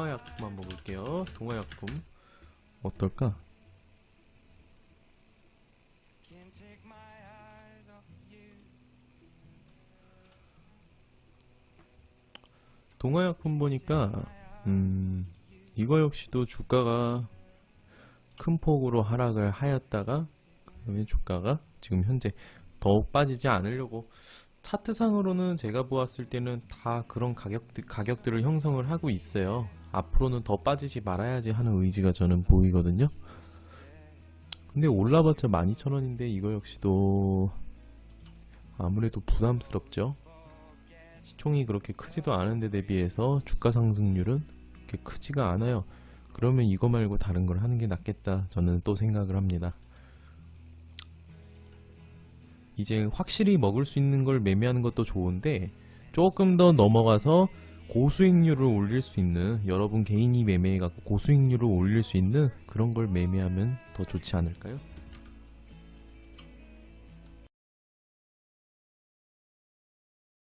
동화약품 한번 볼게요. 동화약품 어떨까? 동화약품 보니까 음 이거 역시도 주가가 큰 폭으로 하락을 하였다가 그다음에 주가가 지금 현재 더욱 빠지지 않으려고 차트상으로는 제가 보았을 때는 다 그런 가격들, 가격들을 형성을 하고 있어요. 앞으로는 더 빠지지 말아야지 하는 의지가 저는 보이거든요. 근데 올라봤자 12,000원인데 이거 역시도 아무래도 부담스럽죠. 시총이 그렇게 크지도 않은데 대비해서 주가 상승률은 그렇게 크지가 않아요. 그러면 이거 말고 다른 걸 하는 게 낫겠다. 저는 또 생각을 합니다. 이제 확실히 먹을 수 있는 걸 매매하는 것도 좋은데 조금 더 넘어가서 고수익률을 올릴 수 있는 여러분 개인이 매매해 갖고 고수익률을 올릴 수 있는 그런 걸 매매하면 더 좋지 않을까요?